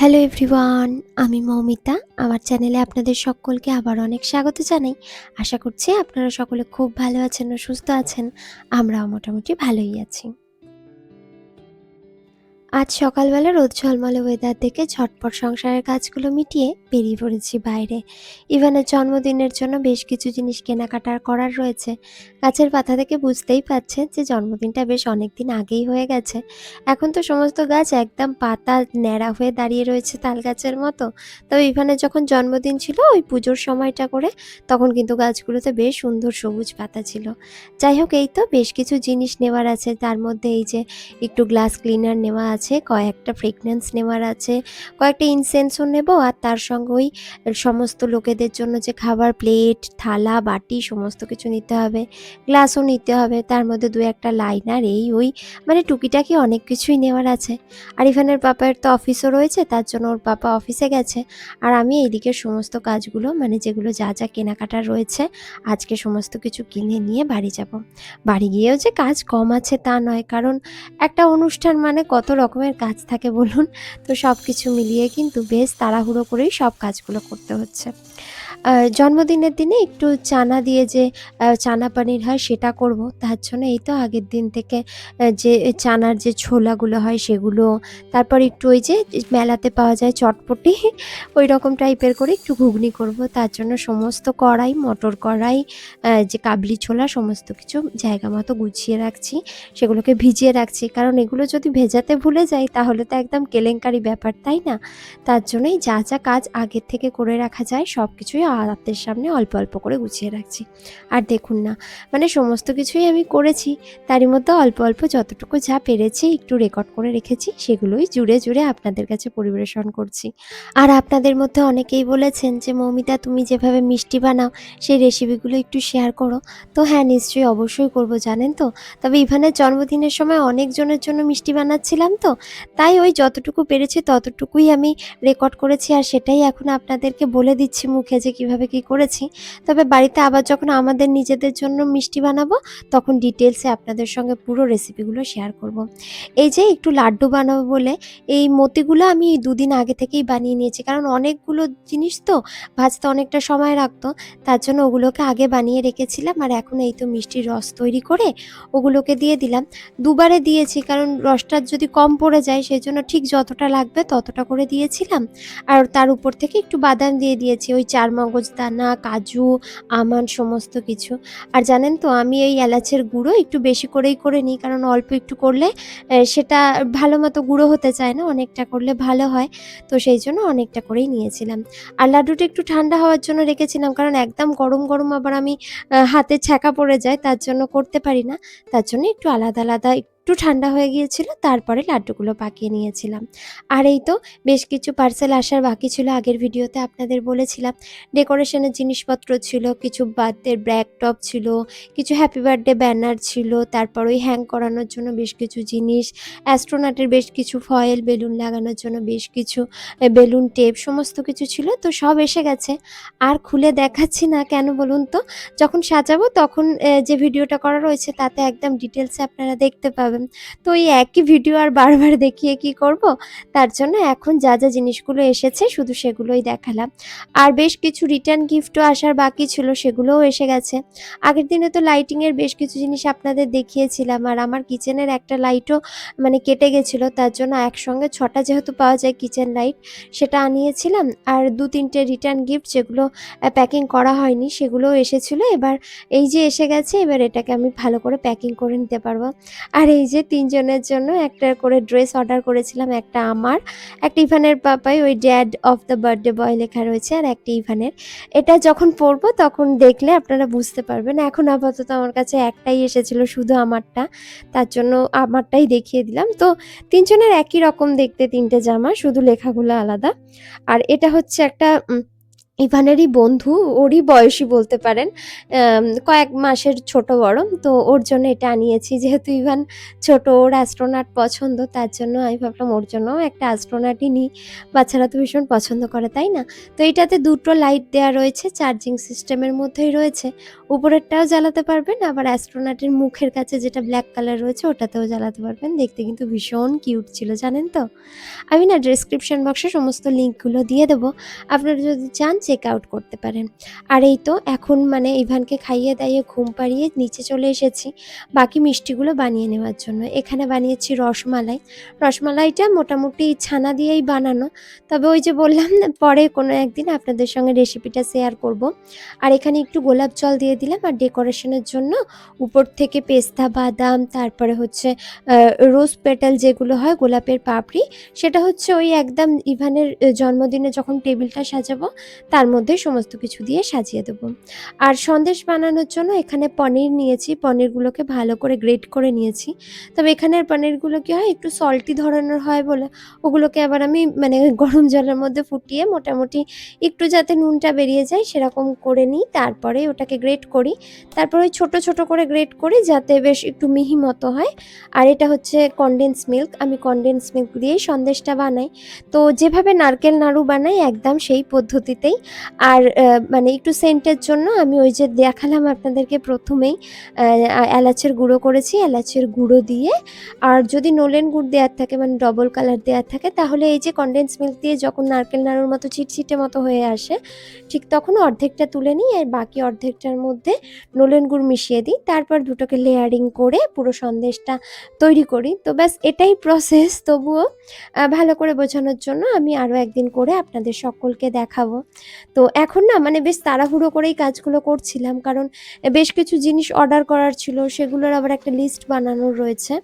Hello everyone আমি মৌমিতা। আমার চ্যানেলে আপনাদের সকলকে আবার অনেক স্বাগত জানাই। আশা করছি আপনারা সকলে খুব ভালো আছেন ও সুস্থ আছেন। আমরাও মোটামুটি ভালোই আছি। আজ সকালবেলা রোদ ঝলমলে ওয়েদার দেখে ঝটপট সংসারের কাজগুলো মিটিয়ে বেরিয়ে পড়েছি বাইরে। ইভানের জন্মদিনের জন্য বেশ কিছু জিনিস কেনাকাটার করার রয়েছে। গাছের পাতা থেকে বুঝতেই পারছেন যে জন্মদিনটা বেশ অনেক দিন আগেই হয়ে গেছে। এখন তো সমস্ত গাছ একদম পাতা ন্যাড়া হয়ে দাঁড়িয়ে রয়েছে তাল গাছের মতো। তবে ইভানের যখন জন্মদিন ছিল, ওই পুজোর সময়টা করে তখন কিন্তু গাছগুলোতে বেশ সুন্দর সবুজ পাতা ছিল। যাই হোক, এই তো বেশ কিছু জিনিস নেওয়ার আছে। তার মধ্যে এই যে একটু গ্লাস ক্লিনার নেওয়া আছে কয়েকটা ফ্রেগনেন্স নেওয়ার আছে, কয়েকটা ইনসেন্সও নেব আর তার সঙ্গে ওই সমস্ত লোকেদের জন্য যে খাবার প্লেট থালা, বাটি সমস্ত কিছু নিতে হবে গ্লাসও নিতে হবে, তার মধ্যে দু একটা লাইনার এই ওই মানে টুকিটাকি অনেক কিছুই নেওয়ার আছে। আরিফানের পাপার তো অফিসও রয়েছে, তার জন্য ওর পাপা অফিসে গেছে। আর আমি এইদিকে সমস্ত কাজগুলো মানে যেগুলো যা যা কেনাকাটা রয়েছে, আজকে সমস্ত কিছু কিনে নিয়ে বাড়ি যাব। বাড়ি গিয়েও যে কাজ কম আছে তা নয়, কারণ একটা অনুষ্ঠান মানে কত রকমের কাজ থাকে বলুন। তো সব কিছু মিলিয়ে কিন্তু বেশ তাড়াহুড়ো করেই সব কাজগুলো করতে হচ্ছে। জন্মদিনের দিনে একটু চানা দিয়ে যে চানা পানির হয় সেটা করব। তার জন্য এই তো আগের দিন থেকে যে, চানার যে ছোলাগুলো হয় সেগুলো, তারপর একটু ওই যে, মেলাতে পাওয়া যায় চটপটি, ওই রকম টাইপের করে একটু ঘুগনি করব। তার জন্য সমস্ত কড়াই, মটর কড়াই যে কাবলি ছোলা, সমস্ত কিছু জায়গা মতো গুছিয়ে রাখছি, সেগুলোকে ভিজিয়ে রাখছি। কারণ এগুলো যদি ভেজাতে ভুলে যাই, তাহলে তো একদম কেলেঙ্কারি ব্যাপার, তাই না? তার জন্যই যা যা কাজ আগের থেকে করে রাখা যায় সব কিছুই হাতের সামনে অল্প অল্প করে গুছিয়ে রাখছি। আর দেখুন না মানে সমস্ত কিছুই আমি করেছি, তারই মধ্যে অল্প অল্প যতটুকু যা পেরেছি একটু রেকর্ড করে রেখেছি, সেগুলোই জুড়ে জুড়ে আপনাদের কাছে পরিবেশন করছি। আর আপনাদের মধ্যে অনেকেই বলেছেন যে, মৌমিতা, তুমি যেভাবে মিষ্টি বানাও, সেই রেসিপিগুলো একটু শেয়ার করো। তো হ্যাঁ নিশ্চয়ই অবশ্যই করব, জানেন তো? তবে ইভানের জন্মদিনের সময় অনেকজনের জন্য মিষ্টি বানাচ্ছিলাম তো, তাই ওই যতটুকু পেরেছি ততটুকুই আমি রেকর্ড করেছি, আর সেটাই এখন আপনাদেরকে বলে দিচ্ছি মুখে যে কীভাবে কি করেছি, তবে বাড়িতে আবার যখন আমাদের নিজেদের জন্য মিষ্টি বানাবো, তখন ডিটেলসে আপনাদের সঙ্গে পুরো রেসিপিগুলো শেয়ার করব। এই যে একটু লাড্ডু বানাবো বলে, এই মতিগুলো আমি দুদিন আগে থেকেই বানিয়ে নিয়েছি, কারণ অনেকগুলো জিনিস তো ভাজতে অনেকটা সময় রাখতো তার জন্য ওগুলোকে আগে বানিয়ে রেখেছিলাম, আর এখন এই তো মিষ্টির রস তৈরি করে ওগুলোকে দিয়ে দিলাম দুবারে দিয়েছি, কারণ রসটা যদি কম পড়ে যায় সেই জন্য ঠিক যতটা লাগবে ততটা করে দিয়েছিলাম, আর তার উপর থেকে একটু বাদাম দিয়ে দিয়েছি, ওই চার মগজ, দানা, কাজু, আমান, সমস্ত কিছু। আর জানেন তো, আমি এই এলাচের গুঁড়ো একটু বেশি করেই করে নিই, কারণ অল্প একটু করলে সেটা ভালো মতো গুঁড়ো হতে চায় না, অনেকটা করলে ভালো হয়। তো সেই জন্য অনেকটা করেই নিয়েছিলাম। আর লাড্ডুটা একটু ঠান্ডা হওয়ার জন্য রেখেছিলাম, কারণ একদম গরম গরম আবার আমি হাতে ছ্যাঁকা পড়ে যায়, তার জন্য করতে পারি না। তার জন্য একটু আলাদা আলাদা একটু ঠান্ডা হয়ে গিয়েছিল, তারপরে লাড্ডুগুলো পাকিয়ে নিয়েছিলাম। আর এই তো বেশ কিছু পার্সেল আসার বাকি ছিল, আগের ভিডিওতে আপনাদের বলেছিলাম। ডেকোরেশনের জিনিসপত্র ছিল, কিছু বার্থডে ব্র্যাক টপ ছিল, কিছু হ্যাপি বার্থডে ব্যানার ছিল, তারপর ওই হ্যাং করানোর জন্য বেশ কিছু জিনিস অ্যাস্ট্রোনাটের বেশ কিছু ফয়েল বেলুন লাগানোর জন্য বেশ কিছু বেলুন টেপ সমস্ত কিছু ছিল, তো সব এসে গেছে। আর খুলে দেখাচ্ছি না কেন বলুন তো? যখন সাজাবো তখন যে ভিডিওটা করা রয়েছে তাতে একদম ডিটেলসে আপনারা দেখতে পাবেন। তো এই একই ভিডিও আর বারবার দেখিয়ে কি করব? তার জন্য এখন যা যা জিনিসগুলো এসেছে শুধু সেগুলোই দেখালাম। আর বেশ কিছু রিটার্ন গিফটও আসার বাকি ছিল, সেগুলোও এসে গেছে। আগের দিনে তো লাইটিংয়ের বেশ কিছু জিনিস আপনাদের দেখিয়েছিলাম, আর আমার কিচেনের একটা লাইটও মানে কেটে গেছিল, তার জন্য একসঙ্গে ছটা যেহেতু পাওয়া যায় কিচেন লাইট সেটা আনিয়েছিলাম। আর দু তিনটে রিটার্ন গিফট যেগুলো প্যাকিং করা হয়নি, সেগুলোও এসেছিল। এবার এই যে এসে গেছে, এবার এটাকে আমি ভালো করে প্যাকিং করে নিতে পারব। আর এই যে তিনজনের জন্য একটা করে ড্রেস অর্ডার করেছিলাম, একটা আমার, একটা ইভানের পাপাই, ওই dad of the birthday boy লেখা রয়েছে আর একটা ইভানের। এটা যখন পরবো তখন দেখলে আপনারা বুঝতে পারবেন। এখন আপাতত আমার কাছে একটাই এসেছিল, শুধু আমারটা। তার জন্য আমারটাই দেখিয়ে দিলাম। তো তিনজনের একই রকম দেখতে তিনটে জামা, শুধু লেখাগুলো আলাদা। আর এটা হচ্ছে একটা ইভানেরই বন্ধু, ওরই বয়সী বলতে পারেন কয়েক মাসের ছোট বড়। তো ওর জন্য এটা আনিয়েছি, যেহেতু ইভান ছোট, ওর অ্যাস্ট্রোনাট পছন্দ, তার জন্য আমি ভাবলাম ওর জন্য একটা অ্যাস্ট্রোনাটই নিই। বাচ্চারা তো ভীষণ পছন্দ করে, তাই না? তো এটাতে দুটো লাইট দেওয়া রয়েছে চার্জিং সিস্টেমের মধ্যেই রয়েছে। উপরেরটাও জ্বালাতে পারবেন, আবার অ্যাস্ট্রোনাটের মুখের কাছে যেটা ব্ল্যাক কালার রয়েছে, ওটাতেও জ্বালাতে পারবেন। দেখতে কিন্তু ভীষণ কিউট ছিল, জানেন তো? আমি না ডেসক্রিপশন বক্সে সমস্ত লিঙ্কগুলো দিয়ে দেবো। আপনারা যদি চান চেক আউট করতে পারেন। আর এই তো এখন মানে ইভানকে খাইয়ে দাইয়ে ঘুম পাড়িয়ে নিচে চলে এসেছি বাকি মিষ্টিগুলো বানিয়ে নেওয়ার জন্য। এখানে বানিয়েছি রসমালাই। রসমালাইটা মোটামুটি ছানা দিয়েই বানানো। তবে ওই যে বললাম পরে কোনো একদিন আপনাদের সঙ্গে রেসিপিটা শেয়ার করব। আর এখানে একটু গোলাপ জল দিয়ে দিলাম আর ডেকোরেশনের জন্য উপর থেকে পেস্তা, বাদাম, তারপরে হচ্ছে রোজ পেটাল যেগুলো হয় গোলাপের পাপড়ি, সেটা হচ্ছে ওই একদম ইভানের জন্মদিনে যখন টেবিলটা সাজাবো তার মধ্যে সমস্ত কিছু দিয়ে সাজিয়ে দেবো। আর সন্দেশ বানানোর জন্য এখানে পনির নিয়েছি। পনিরগুলোকে ভালো করে গ্রেট করে নিয়েছি। তবে এখানের পনিরগুলো কী হয়, একটু সল্টি ধরনের হয় বলে। ওগুলোকে আবার আমি মানে গরম জলের মধ্যে ফুটিয়ে মোটামুটি একটু যাতে নুনটা বেরিয়ে যায় সেরকম করে নিই। তারপরে ওটাকে গ্রেট করি। তারপর ওই ছোটো ছোটো করে গ্রেট করি যাতে বেশ একটু মিহি মতো হয়। আর এটা হচ্ছে কনডেন্স মিল্ক আমি কনডেন্স মিল্ক দিয়েই সন্দেশটা বানাই। তো যেভাবে নারকেল নাড়ু বানাই একদম সেই পদ্ধতিতেই। আর মানে একটু সেন্টের জন্য আমি ওই যে দেখালাম আপনাদেরকে প্রথমেই এলাচের গুঁড়ো করেছি, এলাচের গুঁড়ো দিয়ে। আর যদি নোলেন গুড় দেওয়ার থাকে মানে ডবল কালার দেওয়ার থাকে, তাহলে এই যে কন্ডেন্স মিল্ক দিয়ে যখন নারকেল নাড়ুর মতো চিটচিটে মতো হয়ে আসে, ঠিক তখন অর্ধেকটা তুলে নিই আর বাকি অর্ধেকটার মধ্যে নোলেন গুড় মিশিয়ে দিই। তারপর দুটোকে লেয়ারিং করে পুরো সন্দেশটা তৈরি করি। তো ব্যাস, এটাই প্রসেস তবুও ভালো করে বোঝানোর জন্য আমি আরও একদিন করে আপনাদের সকলকে দেখাবো। তো এখন না মানে বেশ তাড়াহুড়ো করেই কাজগুলো করছিলাম। কারণ বেশ কিছু জিনিস অর্ডার করার ছিল, সেগুলোর আবার একটা লিস্ট বানানোর রয়েছে।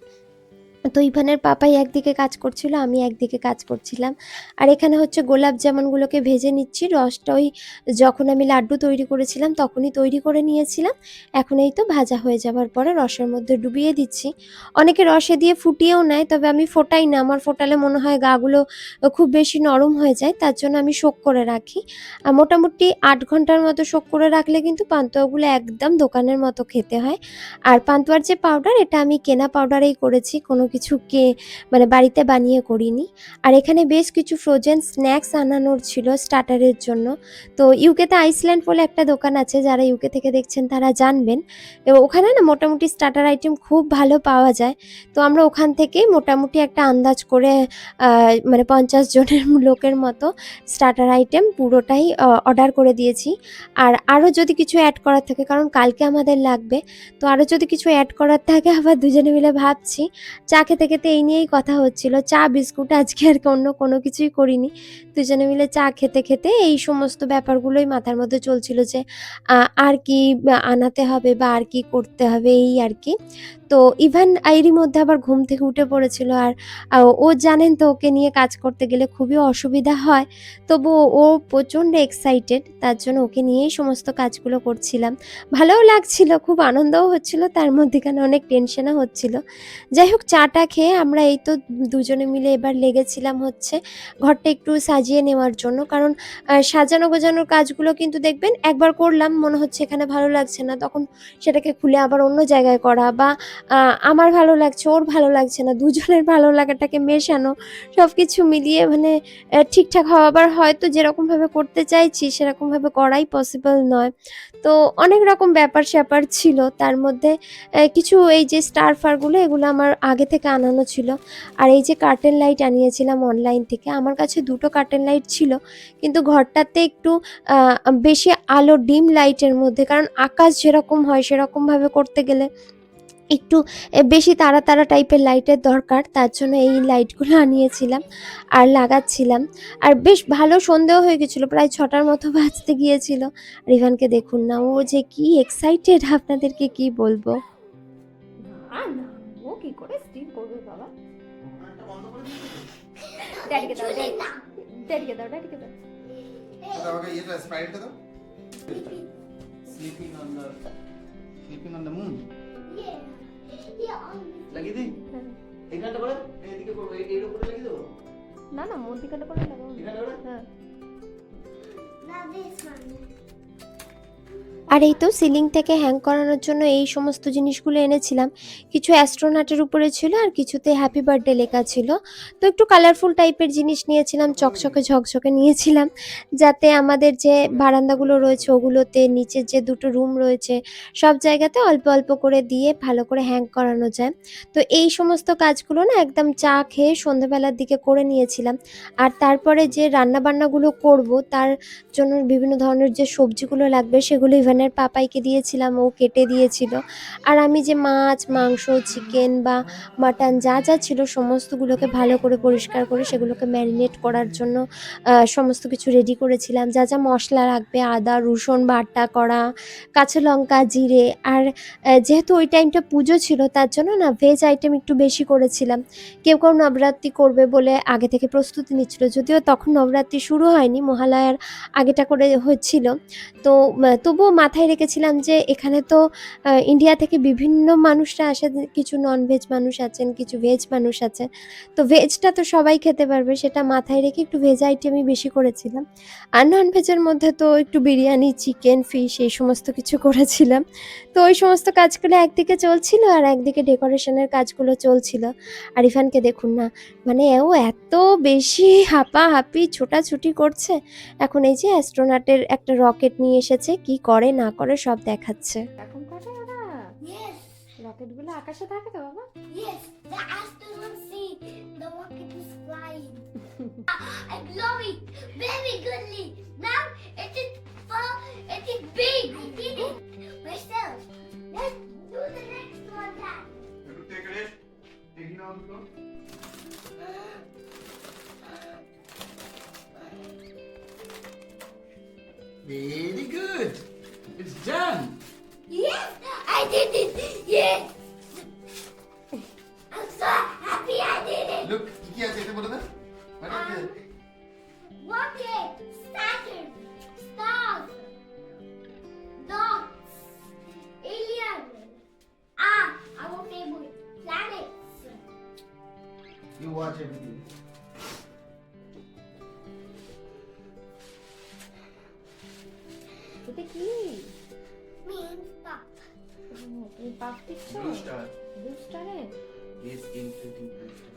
তো ইভানের পাপাই একদিকে কাজ করছিল, আমি একদিকে কাজ করছিলাম। আর এখানে হচ্ছে গোলাপ জামুনগুলোকে ভেজে নিচ্ছি, রসটা ওই যখন আমি লাড্ডু তৈরি করেছিলাম তখনই তৈরি করে নিয়েছিলাম। এখন এই তো ভাজা হয়ে যাওয়ার পরে রসের মধ্যে ডুবিয়ে দিচ্ছি। অনেকে রসে দিয়ে ফুটিয়েও নেয়, তবে আমি ফোটাই না। আমার ফোটালে মনে হয় গাগুলো খুব বেশি নরম হয়ে যায়, তার জন্য আমি শোক করে রাখি। আর মোটামুটি আট ঘণ্টার মতো শোক করে রাখলে কিন্তু পান্তুয়াগুলো একদম দোকানের মতো খেতে হয়। আর পান্তুয়ার যে পাউডার এটা আমি কেনা পাউডারেই করেছি, কোনো কিছু কে মানে বাড়িতে বানিয়ে করিনি। আর এখানে বেশ কিছু ফ্রোজেন স্ন্যাক্স আনানোর ছিল স্টার্টারের জন্য। তো ইউকেতে আইসল্যান্ড বলে একটা দোকান আছে, যারা ইউকে থেকে দেখছেন তারা জানবেন। এবং ওখানে না মোটামুটি স্টার্টার আইটেম খুব ভালো পাওয়া যায়। তো আমরা ওখান থেকেই মোটামুটি একটা আন্দাজ করে মানে পঞ্চাশ জনের লোকের মতো স্টার্টার আইটেম পুরোটাই অর্ডার করে দিয়েছি। আর আরও যদি কিছু অ্যাড করার থাকে, কারণ কালকে আমাদের লাগবে। তো আরও যদি কিছু অ্যাড করার থাকে, আবার দুজনে মিলে ভাবছি। চা খেতে খেতে এই নিয়েই কথা হচ্ছিল। চা, বিস্কুট আজকে আর অন্য কোনো কিছুই করিনি। দুজনে মিলে চা খেতে খেতে এই সমস্ত ব্যাপারগুলোই মাথার মধ্যে চলছিল যে আর কি আনাতে হবে বা আর কি করতে হবে এই আর কি। তো ইভান এরই মধ্যে আবার ঘুম থেকে উঠে পড়েছিল আর ও জানেন তো ওকে নিয়ে কাজ করতে গেলে খুবই অসুবিধা হয়। তবু ও প্রচণ্ড এক্সাইটেড তার জন্য ওকে নিয়েই সমস্ত কাজগুলো করছিলাম। ভালোও লাগছিল, খুব আনন্দও হচ্ছিল, তার মধ্যেখানে অনেক টেনশনও হচ্ছিল। যাই হোক, চাটা খেয়ে আমরা এই তো দুজনে মিলে এবার লেগেছিলাম হচ্ছে ঘরটা একটু সাজিয়ে নেওয়ার জন্য। কারণ সাজানো গোজানোর কাজগুলো কিন্তু দেখবেন একবার করলাম, মনে হচ্ছে এখানে ভালো লাগছে না, তখন সেটাকে খুলে আবার অন্য জায়গায় করা বা আমার ভালো লাগছে, ওর ভালো লাগছে না, দুজনের ভালো লাগাটাকে মেশানো সব কিছু মিলিয়ে মানে ঠিকঠাক হওয়া, আবার হয়তো যেরকমভাবে করতে চাইছি সেরকমভাবে করাই পসিবল নয়। তো অনেক রকম ব্যাপার স্যাপার ছিল, তার মধ্যে কিছু এই যে স্টার ফারগুলো এগুলো আমার আগে থেকে আনানো ছিল। আর এই যে কার্টেন লাইট আনিয়েছিলাম অনলাইন থেকে, আমার কাছে দুটো কার্টেন লাইট ছিল, কিন্তু ঘরটাতে একটু বেশি আলো ডিম লাইটের মধ্যে, কারণ আকাশ যেরকম হয় সেরকমভাবে করতে গেলে একটু বেশি তারা তারা টাইপের লাইটের দরকার তার জন্য এই লাইটগুলো আনিয়েছিলাম আর লাগাচ্ছিলাম। আর বেশ ভালো সন্দেহ হয়ে গেছিল প্রায় ছটার মতো বাজতে গিয়েছিল। রিভানকে দেখুন না ও যে কি এক্সাইটেড আপনাদেরকে কি বলব? না না ও কি করে স্টিল করবে বাবা? ড্যাডিকে দাও ড্যাডিকে দাও ড্যাডিকে দাও। দাও আমাকে ইয়েটা স্প্রাইটটা দাও। Sleeping on the sleeping on the moon. Yeah. Yeah, on লাগিয়ে দিই? এখানটা করে এদিকে করব এর উপরে লাগিয়ে দেবো? না না মন্দিরকাটা করে লাগাও এখানটা করে হ্যাঁ। না this one. আর এই তো সিলিং থেকে হ্যাং করানোর জন্য এই সমস্ত জিনিসগুলো এনেছিলাম। কিছু অ্যাস্ট্রোনাটের উপরে ছিল আর কিছুতে হ্যাপি বার্থডে লেখা ছিল। তো একটু কালারফুল টাইপের জিনিস নিয়েছিলাম, চকচকে ঝকঝকে নিয়েছিলাম, যাতে আমাদের যে বারান্দাগুলো রয়েছে ওগুলোতে নিচের যে দুটো রুম রয়েছে, সব জায়গাতে অল্প অল্প করে দিয়ে ভালো করে হ্যাং করানো যায়। তো এই সমস্ত কাজগুলো না একদম চা খেয়ে সন্ধ্যেবেলার দিকে করে নিয়েছিলাম। আর তারপরে যে রান্নাবান্নাগুলো করব, তার জন্য বিভিন্ন ধরনের যে সবজিগুলো লাগবে সেগুলো ইভানের পাপাইকে দিয়েছিলাম ও কেটে দিয়েছিল। আর আমি যে মাছ মাংস চিকেন বা মাটন যা যা ছিল সমস্তগুলোকে ভালো করে পরিষ্কার করে সেগুলোকে ম্যারিনেট করার জন্য সমস্ত কিছু রেডি করেছিলাম। যা যা মশলা লাগবে আদা রসুন বাটা করা কাঁচা লঙ্কা জিরে আর যেহেতু ওই টাইমটা পুজো ছিল তার জন্য না ভেজ আইটেম একটু বেশি করেছিলাম। কেউ কেউ নবরাত্রি করবে বলে আগে থেকে প্রস্তুতি নিচ্ছিল যদিও তখন নবরাত্রি শুরু হয়নি মহালয়ার আগেটা করে হচ্ছিল। তো উম, তবুও মাথায় রেখেছিলাম যে এখানে তো ইন্ডিয়া থেকে বিভিন্ন মানুষরা আসে, কিছু নন ভেজ মানুষ আছেন, কিছু ভেজ মানুষ আছেন। তো ভেজটা তো সবাই খেতে পারবে, সেটা মাথায় রেখে একটু ভেজ আইটেমই বেশি করেছিলাম। আর নন ভেজের মধ্যে তো একটু বিরিয়ানি চিকেন ফিশ এই সমস্ত কিছু করেছিলাম। তো ওই সমস্ত কাজগুলো একদিকে চলছিল আর একদিকে ডেকোরেশনের কাজগুলো চলছিল। আর ইরফানকে দেখুন না মানে ও এত বেশি হাঁপাহাঁপি, ছোটাছুটি করছে। এখন এই যে অ্যাস্ট্রোনাটের একটা রকেট নিয়ে এসেছে, কি করে না করে সব দেখাচ্ছে। Bean. good. It's done. Yes, I did it. Yes. I'm so happy I did it. Look কি কি আছে এটা বলে দে madam Um, rocket, Saturn, stars, dots, alien. Ah, our favorite planets. You watch everything. এটা কি তুমি পাপ দিচ্ছ Blue star ব্লু স্টারে is inflating blue star.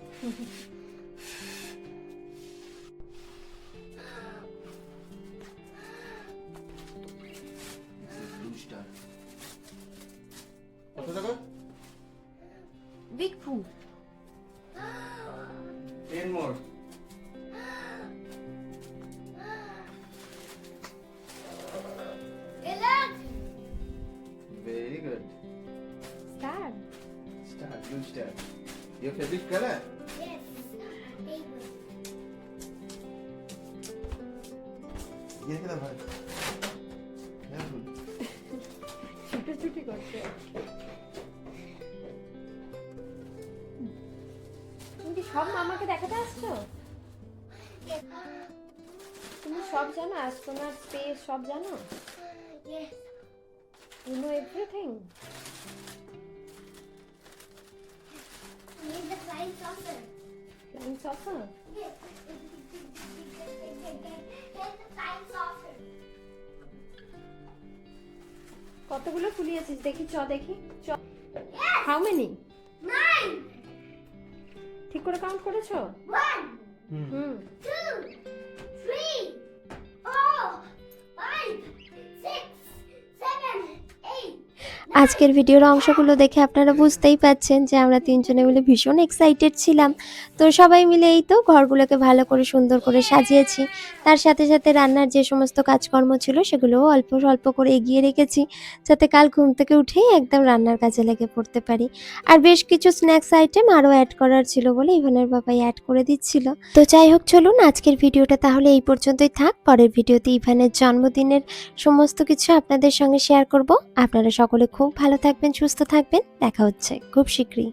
This is blue star. কত টাকা বিগ ফু Ten more. Your favorite color? Yes, favorite. ইয়ে খেলা ভাই Careful. ছুটোছুটি করছে তুমি কি সব মামাকে দেখাতে আসছো তুমি সব জানো অ্যাস্ট্রোনট স্পেস সব জানো Yes. ইউ নো এভরিথিং কতগুলো ফুলি আছিস? দেখি চ দেখি চ। হাউ মেনি ঠিক করে কাউন্ট করেছ? হুম। আজকের ভিডিওর অংশগুলো দেখে আপনারা বুঝতেই পাচ্ছেন যে আমরা তিনজনে মিলে ভীষণ এক্সাইটেড ছিলাম। তো সবাই মিলে এই তো ঘরগুলোকে ভালো করে সুন্দর করে সাজিয়েছি। তার সাথে সাথে রান্নার যে সমস্ত কাজকর্ম ছিল সেগুলোও অল্প স্বল্প করে এগিয়ে রেখেছি, যাতে কাল ঘুম থেকে উঠেই একদম রান্নার কাজে লেগে পড়তে পারি। আর বেশ কিছু স্ন্যাক্স আইটেম আরও অ্যাড করার ছিল বলে ইভানের বাবাই অ্যাড করে দিচ্ছিল। তো যাই হোক, চলুন আজকের ভিডিওটা তাহলে এই পর্যন্তই থাক। পরের ভিডিওতে ইভানের জন্মদিনের সমস্ত কিছু আপনাদের সঙ্গে শেয়ার করব। আপনারা সকলে খুব ভালো থাকবেন সুস্থ থাকবেন। দেখা হচ্ছে খুব শীঘ্রই।